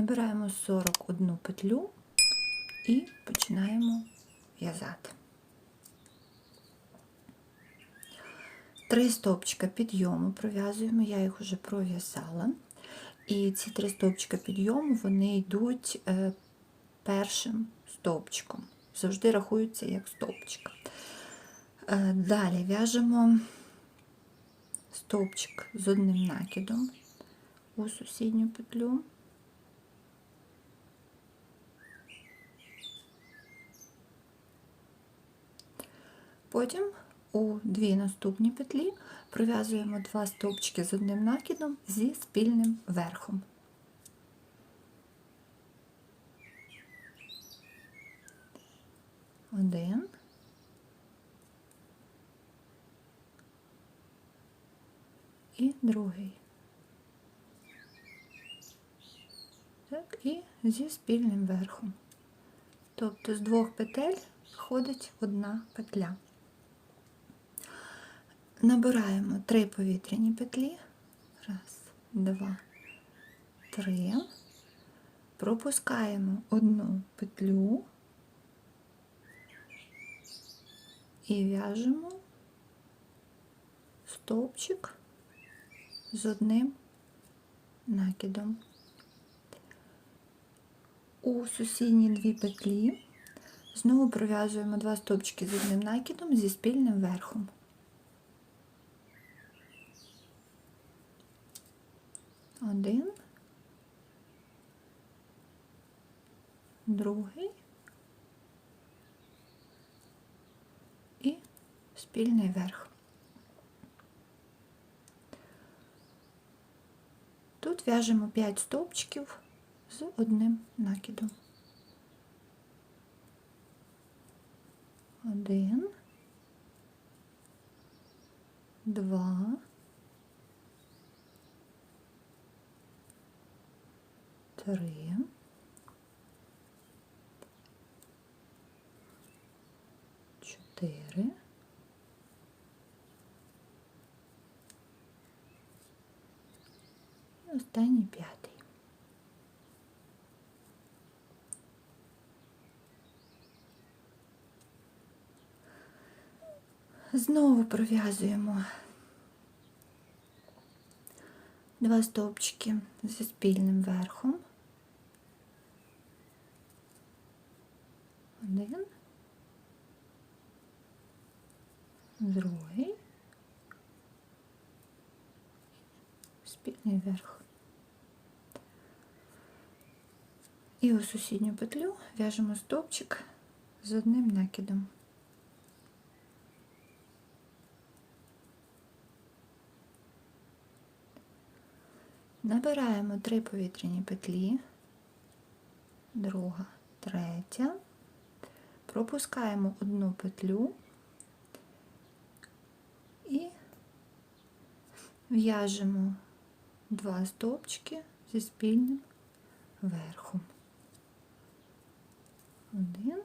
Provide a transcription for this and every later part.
Набираємо 41 петлю і починаємо в'язати. Три стовпчика підйому пров'язуємо, я їх вже пров'язала. І ці три стовпчика підйому вони йдуть е, першим стовпчиком. Завжди рахуються як стовпчик. Е, Далі в'яжемо стовпчик з одним накидом у сусідню петлю. Потім у дві наступні петлі пров'язуємо два стовпчики з одним накидом зі спільним верхом. Один. І другий. Так, і зі спільним верхом. Тобто з двох петель входить одна петля. Набираємо три повітряні петлі. Раз, два, три. Пропускаємо одну петлю і в'яжемо стовпчик з одним накидом. У сусідні дві петлі знову пров'язуємо два стовпчики з одним накидом зі спільним верхом. Один, другий і спільний верх. Тут в'яжемо 5 стовпчиків з одним накидом. Один, два, три, чотири, і останній п'ятий. Знову пров'язуємо два стовпчики зі спільним верхом. Один, другий, спільний верх. І у сусідню петлю в'яжемо стовпчик з одним накидом. Набираємо три повітряні петлі, друга, третя, пропускаємо одну петлю і в'яжемо два стовпчики зі спільним верхом. Один,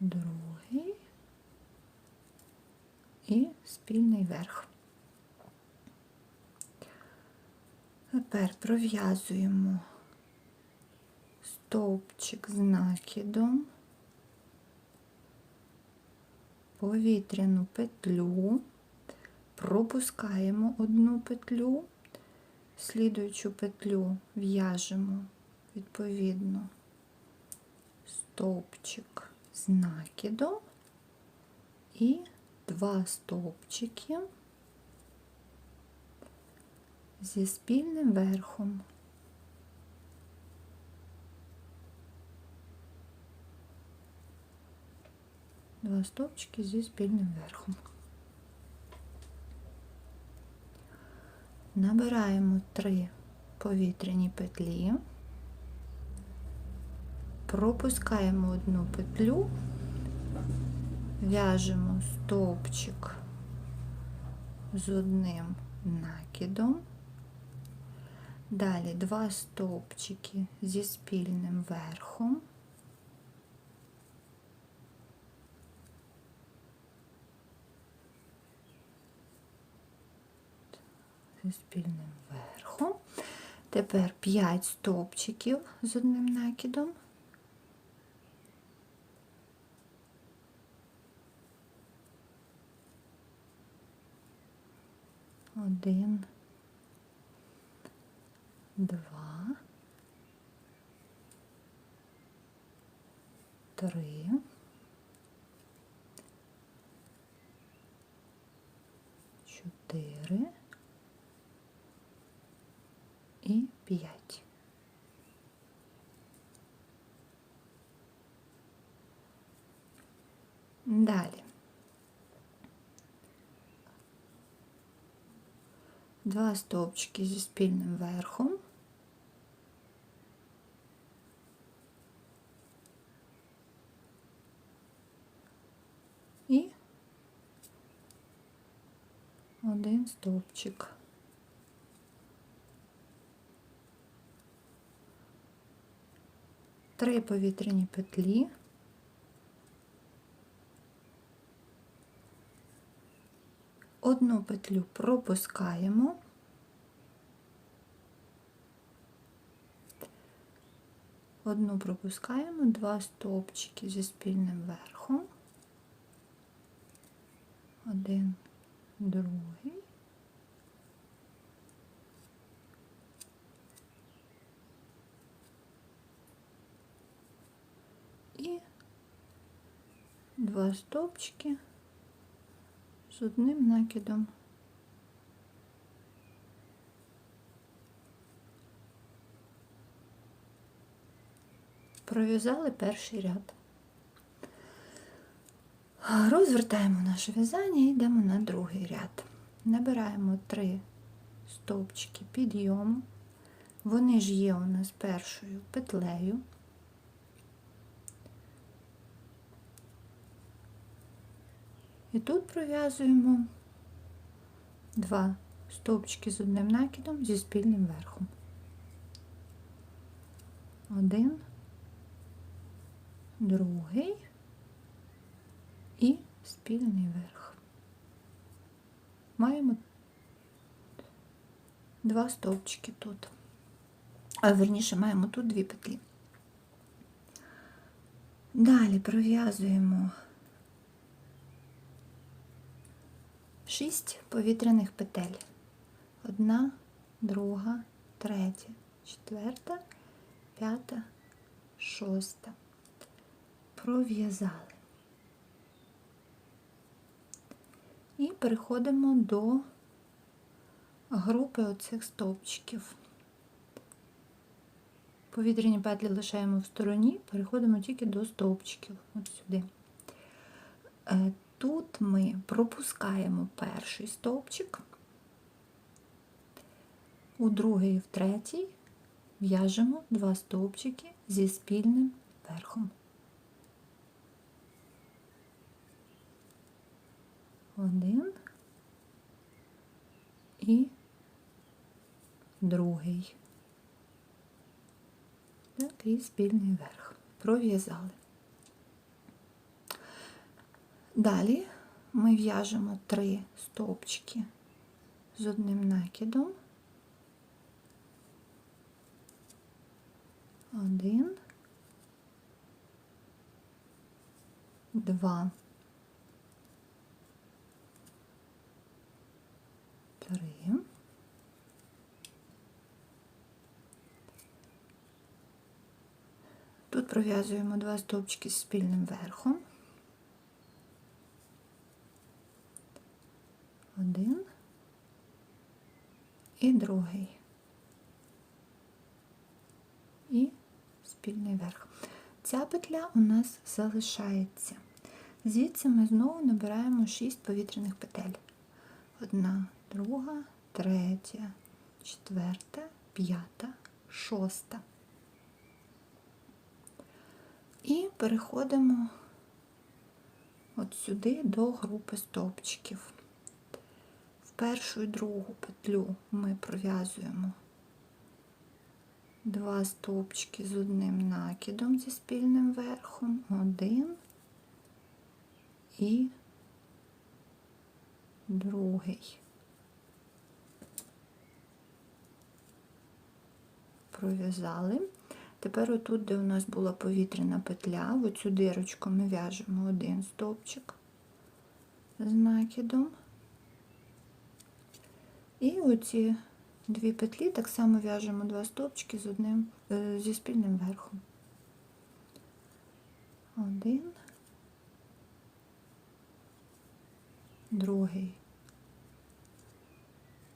другий і спільний верх. Тепер пров'язуємо стовпчик з накидом, повітряну петлю, пропускаємо одну петлю, слідуючу петлю в'яжемо відповідно стовпчик з накидом і два стовпчики зі спільним верхом. Два стовпчики зі спільним верхом. Набираємо три повітряні петлі, пропускаємо одну петлю, в'яжемо стовпчик з одним накидом. Далі два стовпчики зі спільним верхом. Зі спільним верхом. Тепер 5 стовпчиків з одним накидом. Один, два, три, чотири і п'ять. Далі. Два стовпчики зі спільним верхом. І один стовпчик. Три повітряні петлі. Одну петлю пропускаємо. Одну пропускаємо, два стовпчики зі спільним верхом. Один, другий. І два стовпчики з одним накидом. Пров'язали перший ряд. Розвертаємо наше в'язання і йдемо на другий ряд. Набираємо три стовпчики підйому. Вони ж є у нас першою петлею. І тут пров'язуємо два стовпчики з одним накидом зі спільним верхом. Один, другий і спільний верх. Маємо два стовпчики тут. А верніше маємо тут дві петлі. Далі пров'язуємо 6 повітряних петель. Одна, друга, третя, четверта, п'ята, шоста. Пров'язали. І переходимо до групи оцих стовпчиків. Повітряні петлі лишаємо в стороні, переходимо тільки до стовпчиків. От сюди. Тут ми пропускаємо перший стовпчик, у другий і в третій в'яжемо два стовпчики зі спільним верхом. Один і другий. І спільний верх. Пров'язали. Далі ми в'яжемо три стовпчики з одним накидом. Один, два, три. Тут пров'язуємо два стовпчики з спільним верхом. Один і другий. І спільний верх. Ця петля у нас залишається. Звідси ми знову набираємо 6 повітряних петель. Одна, друга, третя, четверта, п'ята, шоста. І переходимо от сюди до групи стовпчиків. Першу і другу петлю ми пров'язуємо два стовпчики з одним накидом зі спільним верхом, один і другий. пров'язали. Тепер отут, де у нас була повітряна петля, в оцю дирочку ми в'яжемо один стовпчик з накидом. І оці дві петлі так само в'яжемо два стовпчики з одним, е, зі спільним верхом. Один, другий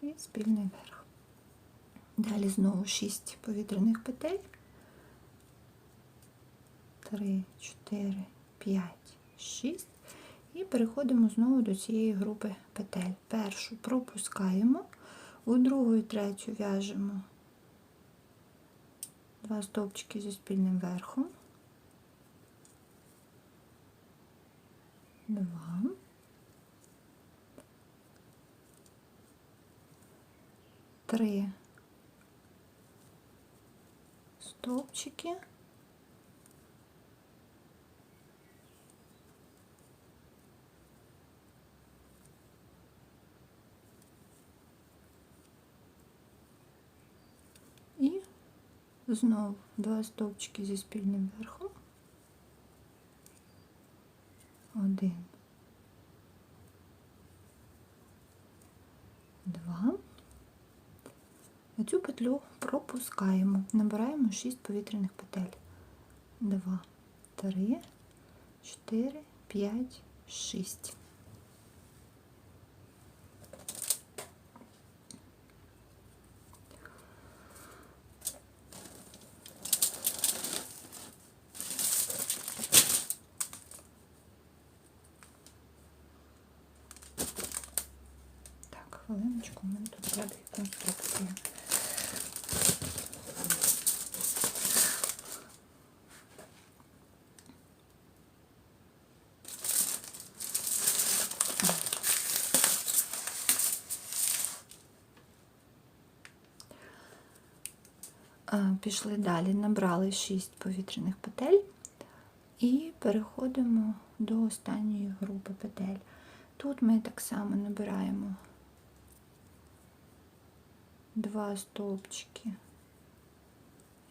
і спільний верх. Далі знову 6 повітряних петель. 3, 4, 5, 6. І переходимо знову до цієї групи петель. Першу пропускаємо, у другу і третю в'яжемо два стовпчики зі спільним верхом. Два. Три стовпчики. І знову два стовпчики зі спільним верхом. Один. Два. Цю петлю пропускаємо, набираємо 6 повітряних петель. 2, 3, 4, 5, 6. Так, конструкція. А, Пішли далі, набрали 6 повітряних петель і переходимо до останньої групи петель. Тут ми так само набираємо два стовпчики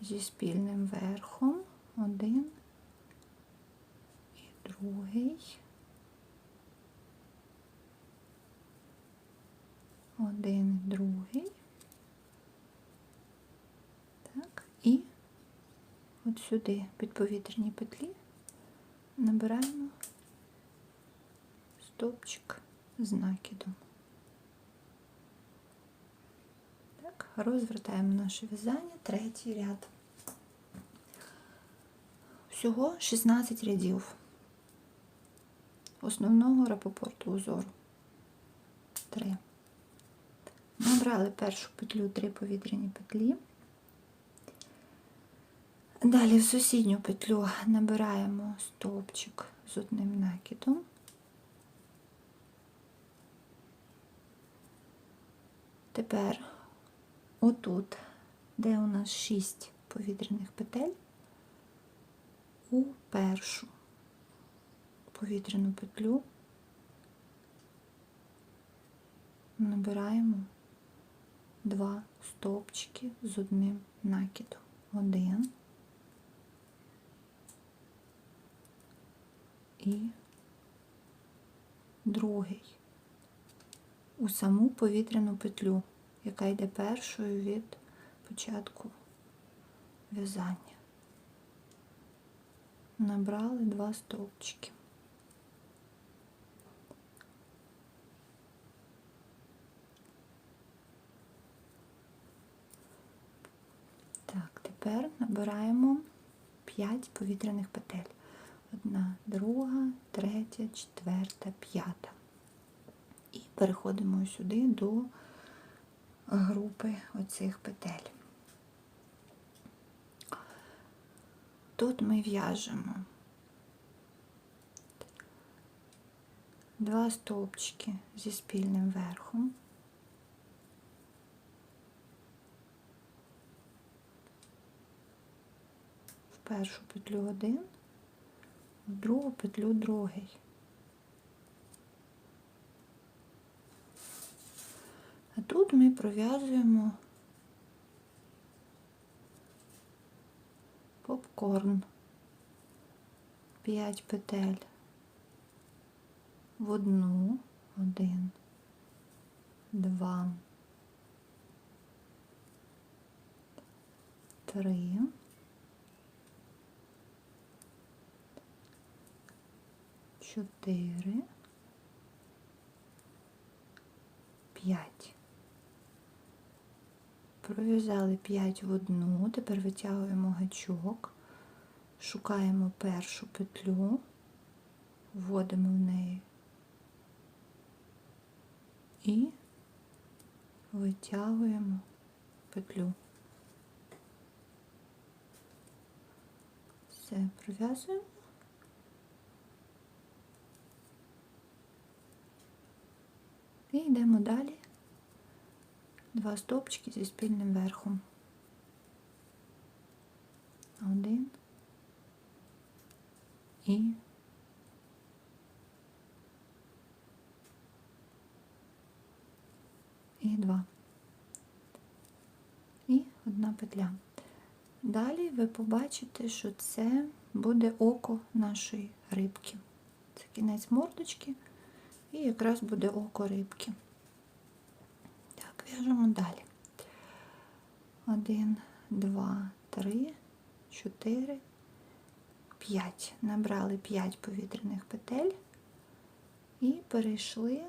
зі спільним верхом, один і другий, один і другий. Так, і от сюди під повітряні петлі набираємо стовпчик з накидом. Так, розвертаємо наше в'язання, третій ряд. Всього 16 рядів основного рапопорту узору. Три. Набрали першу петлю, три повітряні петлі. Далі в сусідню петлю набираємо стовпчик з одним накидом. Тепер отут, де у нас 6 повітряних петель, у першу повітряну петлю набираємо два стовпчики з одним накидом. Один. І другий. У саму повітряну петлю, яка йде першою від початку в'язання. Набрали два стовпчики. Так, тепер набираємо 5 повітряних петель. Одна, друга, третя, четверта, п'ята. І переходимо сюди до групи оцих петель. Тут ми в'яжемо два стовпчики зі спільним верхом. В першу петлю один, в другу петлю другий. А тут ми пров'язуємо попкорн. 5 петель. В одну, один, два, три, чотири, п'ять. Пров'язали 5 в одну, тепер витягуємо гачок, шукаємо першу петлю, вводимо в неї і витягуємо петлю. Все, пров'язуємо. І йдемо далі. Два стовпчики зі спільним верхом. Один і і два. І одна петля. Далі ви побачите, що це буде око нашої рибки. Це кінець мордочки і якраз буде око рибки. В'яжемо далі. Один, два, три, чотири, п'ять. Набрали п'ять повітряних петель і перейшли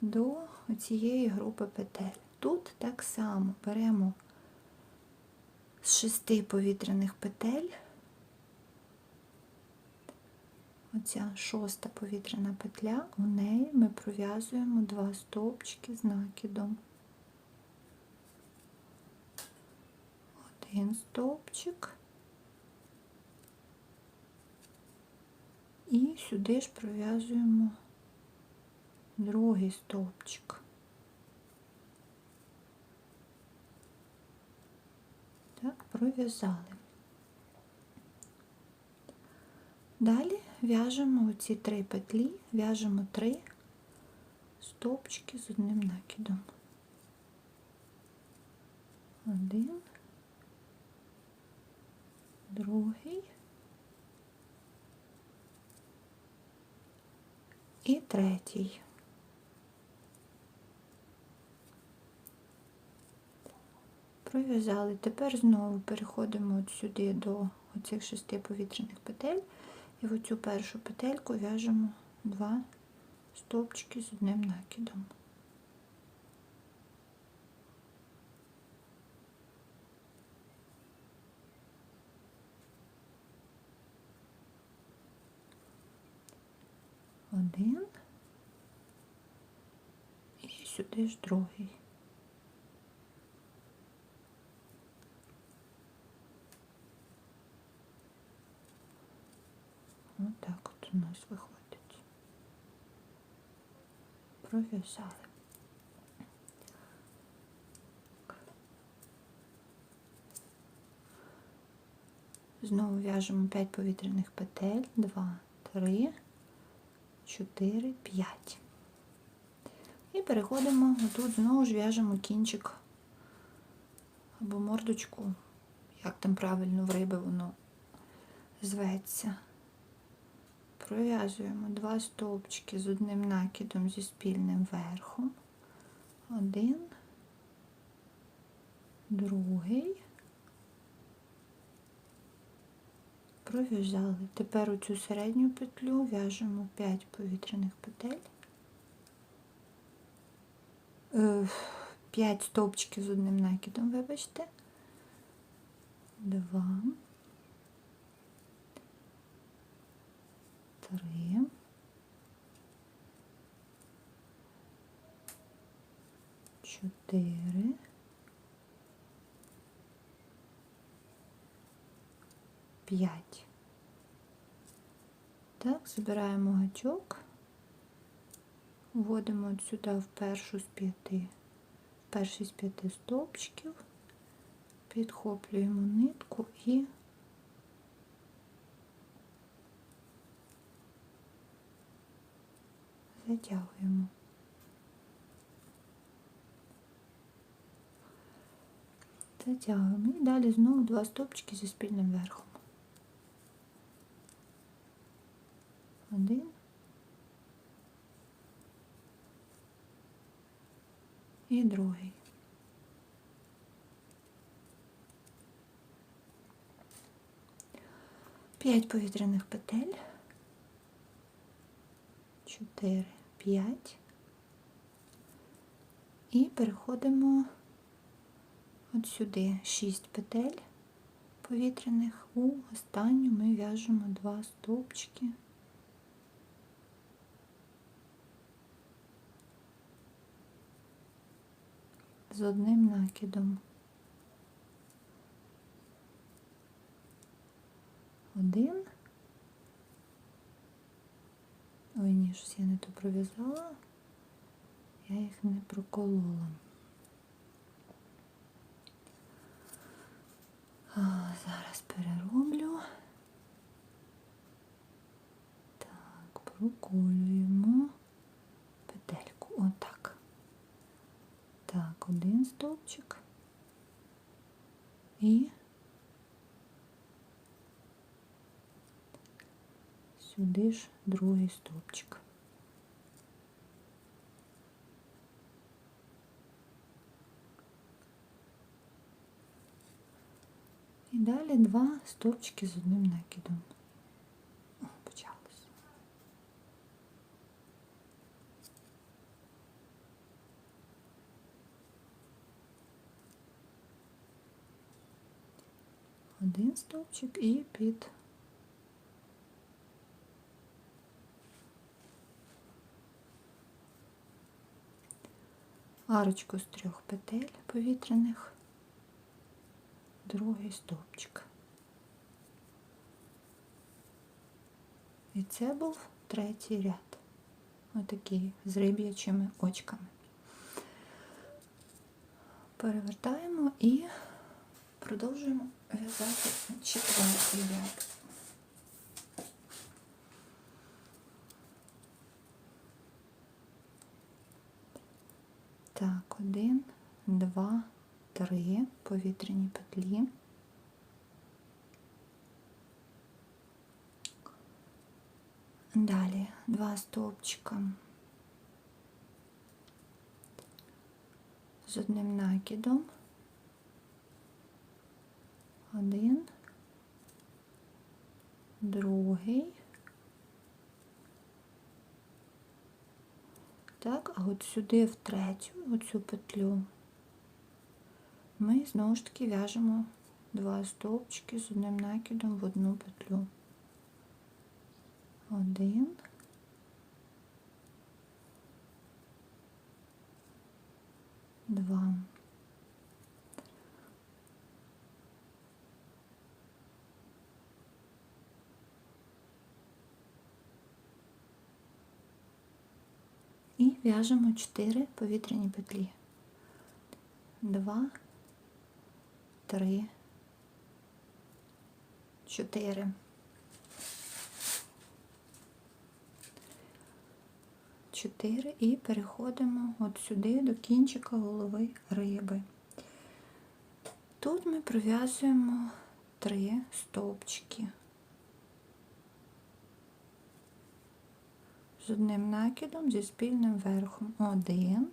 до цієї групи петель. Тут так само беремо з шести повітряних петель. Оця шоста повітряна петля, у неї ми пров'язуємо два стовпчики з накидом. Один стовпчик. І сюди ж пров'язуємо другий стовпчик. Так, пров'язали. Далі в'яжемо оці три петлі, в'яжемо три стовпчики з одним накидом. Один, другий і третій. Пров'язали. Тепер знову переходимо от сюди до оцих шести повітряних петель і в оцю першу петельку в'яжемо два стовпчики з одним накидом. Один і сюди ж другий. Ось так от нас виходить. Пров'язали. Знову в'яжемо 5 повітряних петель, 2, 3, 4, 5. І переходимо, тут знову ж в'яжемо кінчик або мордочку, як там правильно в риби воно зветься. Пров'язуємо два стовпчики з одним накидом зі спільним верхом. Один, другий. Пров'язали. Тепер у цю середню петлю в'яжемо 5 повітряних петель. 5 стовпчиків з одним накидом, вибачте. Два. Три. Чотири. П'ять. Так, збираємо гачок, вводимо от сюди в першу з п'яти, в перший з п'яти стовпчиків, підхоплюємо нитку і затягуємо. Затягуємо. І далі знову два стовпчики зі спільним верхом. Один. І другий. П'ять повітряних петель. Чотири, п'ять. І переходимо от сюди 6 петель повітряних. У останню ми в'яжемо два стовпчики. З одним накидом. Один. Ой, ні, щось я не то пров'язала. Я їх не проколола. А, зараз перероблю. Так, проколюємо петельку. Отак. Так, один стовпчик. І сюди ж другий стовпчик. І далі два стовпчики з одним накидом. Почалось. Один стовпчик і під арочку з трьох петель повітряних другий стовпчик. І це був третій ряд. Отакий з риб'ячими очками. Перевертаємо і продовжуємо в'язати четвертий ряд. Так, один, два, три повітряні петлі. Далі два стовпчика з одним накидом. Один, другий. Так, а от сюди в третю, оцю петлю, ми знову ж таки в'яжемо два стовпчики з одним накидом в одну петлю. Один. Два. І в'яжемо 4 повітряні петлі. Два, три, чотири. Чотири і переходимо от сюди до кінчика голови риби. Тут ми пров'язуємо три стовпчики. З одним накидом зі спільним верхом. Один.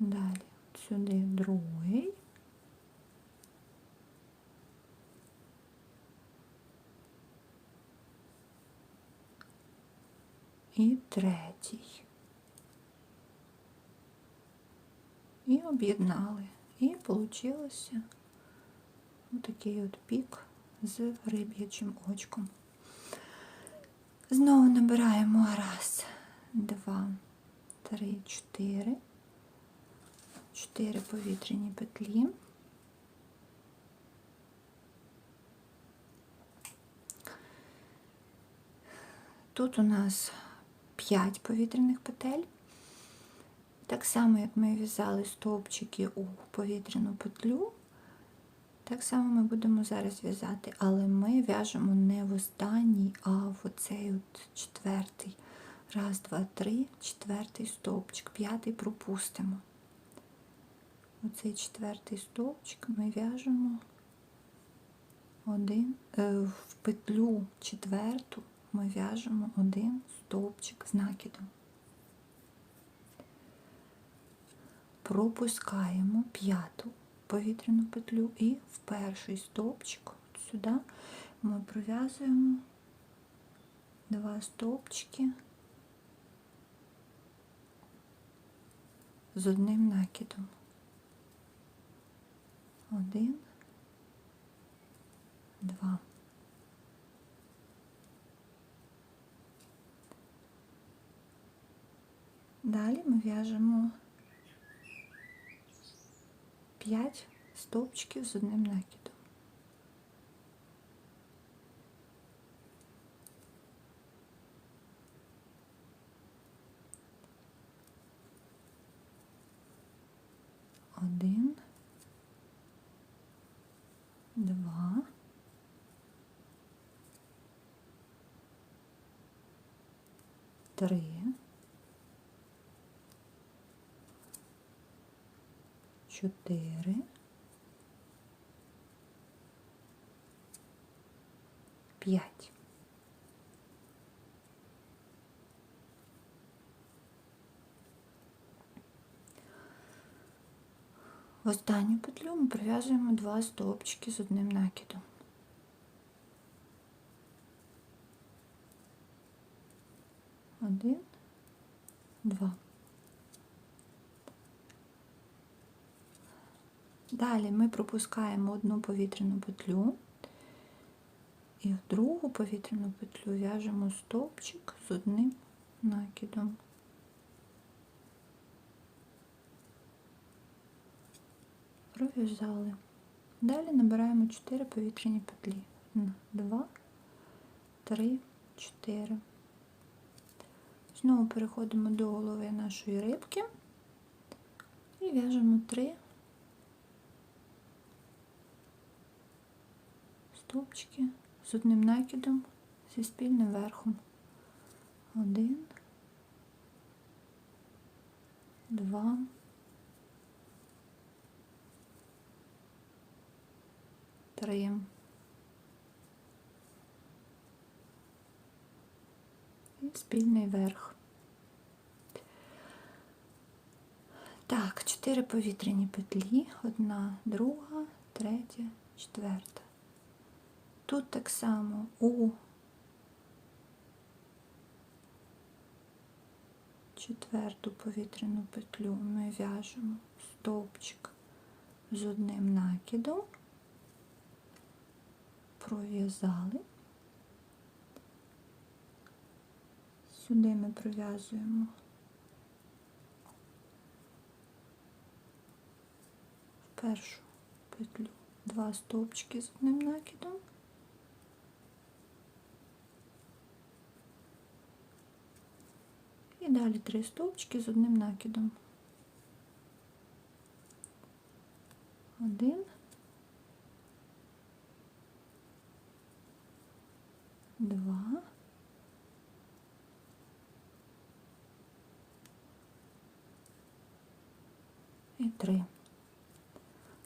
Далі сюди другий. І третій. І об'єднали. І вийшло отакий от пік з риб'ячим очком. Знову набираємо раз, два, три, чотири. Чотири повітряні петлі. Тут у нас 5 повітряних петель. Так само, як ми в'язали стовпчики у повітряну петлю, так само ми будемо зараз в'язати, але ми в'яжемо не в останній, а в оцей от четвертий. Раз, два, три, четвертий стовпчик, п'ятий пропустимо. оцей четвертий стовпчик ми в'яжемо один, е, в петлю четверту ми в'яжемо один стовпчик з накидом. Пропускаємо п'яту повітряну петлю і в перший стовпчик от сюди ми пров'язуємо два стовпчики з одним накидом. Один, два. Далі ми в'яжемо 5 стовпчиків з одним накидом. Один, два, три, чотири, п'ять. В останню петлю ми прив'язуємо два стовпчики з одним накидом. Один, два. Далі ми пропускаємо одну повітряну петлю і в другу повітряну петлю в'яжемо стовпчик з одним накидом. Пров'язали. Далі набираємо 4 повітряні петлі. 2, 3, 4. Знову переходимо до голови нашої рибки і в'яжемо 3 стовпчики з одним накидом зі спільним верхом. Один, два, три. І спільний верх. Так, чотири повітряні петлі, одна, друга, третя, четверта. Тут так само у четверту повітряну петлю ми в'яжемо стовпчик з одним накидом, пров'язали. Сюди ми пров'язуємо в першу петлю два стовпчики з одним накидом. І далі три стовпчики з одним накидом. Один, два, і три.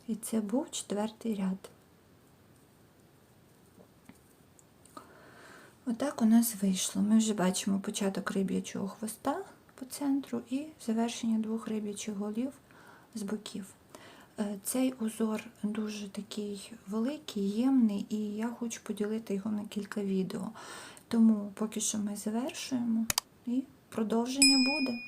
І це був четвертий ряд. Отак у нас вийшло. Ми вже бачимо початок риб'ячого хвоста по центру і завершення двох риб'ячих голів з боків. Е, Цей узор дуже такий великий, ємний, і я хочу поділити його на кілька відео. Тому поки що ми завершуємо і продовження буде.